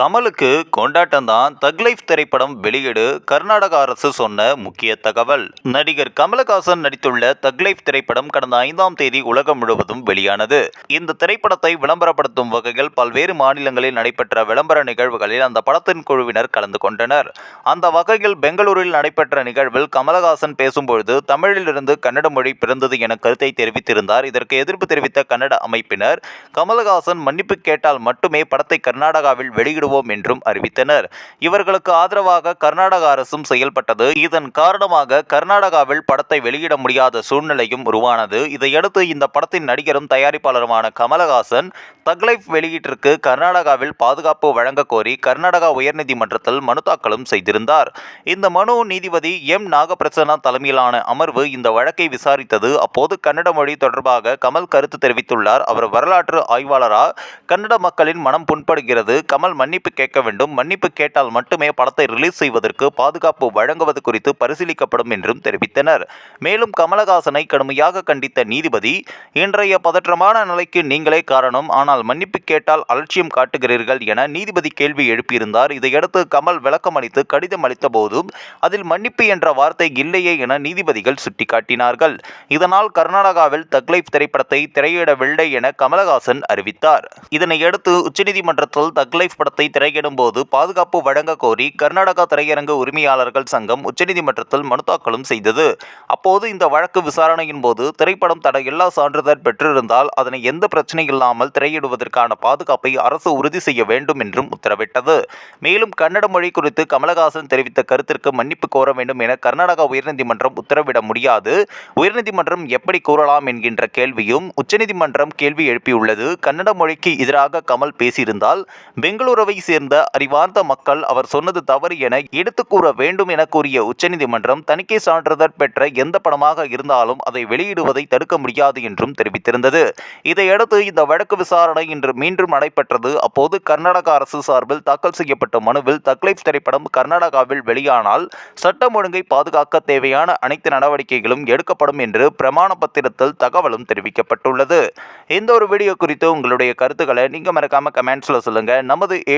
கமலுக்கு கொண்டாட்டம் தான் தக் லைஃப் திரைப்படம் வெளியீடு கர்நாடக அரசு சொன்ன முக்கிய தகவல். நடிகர் கமலஹாசன் நடித்துள்ள தக் லைஃப் திரைப்படம் கடந்த ஐந்தாம் தேதி உலகம் முழுவதும் வெளியானது. இந்த திரைப்படத்தை விளம்பரப்படுத்தும் வகையில் பல்வேறு மாநிலங்களில் நடைபெற்ற விளம்பர நிகழ்வுகளில் அந்த படத்தின் குழுவினர் கலந்து கொண்டனர். அந்த வகையில் பெங்களூரில் நடைபெற்ற நிகழ்வில் கமலஹாசன் பேசும்பொழுது தமிழிலிருந்து கன்னட மொழி பிறந்தது என கருத்தை தெரிவித்திருந்தார். இதற்கு எதிர்ப்பு தெரிவித்த கன்னட அமைப்பினர் கமலஹாசன் மன்னிப்பு கேட்டால் மட்டுமே படத்தை கர்நாடகாவில் வெளியிடுவோம் என்றும் அறிவித்தனர். இவர்களுக்கு ஆதரவாக கர்நாடக அரசும் செயல்பட்டது. இதன் காரணமாக கர்நாடகாவில் படத்தை வெளியிட முடியாத சூழ்நிலையும் உருவானது. இதையடுத்து இந்த படத்தின் நடிகரும் தயாரிப்பாளருமான கமலஹாசன் தக்லைஃப் வெளியீட்டிற்கு கர்நாடகாவில் பாதுகாப்பு வழங்க கோரி கர்நாடகா உயர்நீதிமன்றத்தில் மனு தாக்கலும் செய்திருந்தார். இந்த மனு நீதிபதி எம். நாகப்பிரசன்னா தலைமையிலான அமர்வு இந்த வழக்கை விசாரித்தது. அப்போது கன்னட மொழி தொடர்பாக கமல் கருத்து தெரிவித்துள்ளார். அவர் வரலாற்று ஆய்வாளரா? கன்னட மக்களின் மனம் புண்படுகிறது. கமல் மன்னிப்பு கேட்க வேண்டும். மன்னிப்பு கேட்டால் மட்டுமே படத்தை ரிலீஸ் செய்வதற்கு பாதுகாப்பு வழங்குவது குறித்து பரிசீலிக்கப்படும் என்றும் தெரிவித்தனர். மேலும் கமலஹாசனை கடுமையாக கண்டித்த நீதிபதி இன்றைய பதற்றமான நிலைக்கு நீங்களே காரணம். ஆனால் மன்னிப்பு கேட்டால் அலட்சியம் காட்டுகிறீர்கள் என நீதிபதி கேள்வி எழுப்பியிருந்தார். இதையடுத்து கமல் விளக்கம் அளித்து கடிதம் அளித்த போதும் அதில் மன்னிப்பு என்ற வார்த்தை இல்லையே என நீதிபதிகள் சுட்டிக்காட்டினார்கள். இதனால் கர்நாடகாவில் தக்லைஃப் திரைப்படத்தை திரையிடவில்லை என கமலஹாசன் அறிவித்தார். இதனையடுத்து உச்சநீதிமன்றத்தில் தக்லைஃப் படத்தை திரையிடும் போது பாதுகாப்பு வழங்க கோரி கர்நாடகா திரையரங்கு உரிமையாளர்கள் சங்கம் உச்சநீதிமன்றத்தில் மனு தாக்கலும் செய்தது. அப்போது இந்த வழக்கு விசாரணையின் போது திரைப்படம் எல்லா சான்றிதழ் பெற்றிருந்தால் அதனை எந்த பிரச்சனை இல்லாமல் திரையிடுவதற்கான பாதுகாப்பை அரசு உறுதி செய்ய வேண்டும் என்றும் உத்தரவிட்டது. மேலும் கன்னட மொழி குறித்து கமலஹாசன் தெரிவித்த கருத்திற்கு மன்னிப்பு கோர வேண்டும் என கர்நாடகா உயர்நீதிமன்றம் உத்தரவிட முடியாது. உயர்நீதிமன்றம் எப்படி கூறலாம் என்கின்ற கேள்வியும் உச்சநீதிமன்றம் கேள்வி எழுப்பியுள்ளது. கன்னட மொழிக்கு எதிராக கமல் பேசியிருந்தால் பெங்களூருவை சேர்ந்த அறிவார்ந்த மக்கள் அவர் சொன்னது தவறு என எடுத்து கூற வேண்டும் என கூறிய உச்சநீதிமன்றம் தணிக்கை சான்றிதழ் பெற்ற எந்த படமாக இருந்தாலும் அதை வெளியிடுவதை தடுக்க முடியாது என்றும் தெரிவித்திருந்தது. இதையடுத்து இந்த வழக்கு விசாரணை இன்று மீண்டும் நடைபெற்றது. அப்போது கர்நாடக அரசு சார்பில் தாக்கல் செய்யப்பட்ட மனுவில் தக்லைஃப் திரைப்படம் கர்நாடகாவில் வெளியானால் சட்டம் ஒழுங்கை பாதுகாக்க தேவையான அனைத்து நடவடிக்கைகளும் எடுக்கப்படும் என்று பிரமாண பத்திரத்தில் தகவலும் தெரிவிக்கப்பட்டுள்ளது. இந்த ஒரு வீடியோ குறித்து உங்களுடைய கருத்துக்களை நீங்கள் மறக்காம கமெண்ட்ஸில் சொல்லுங்கள் நமது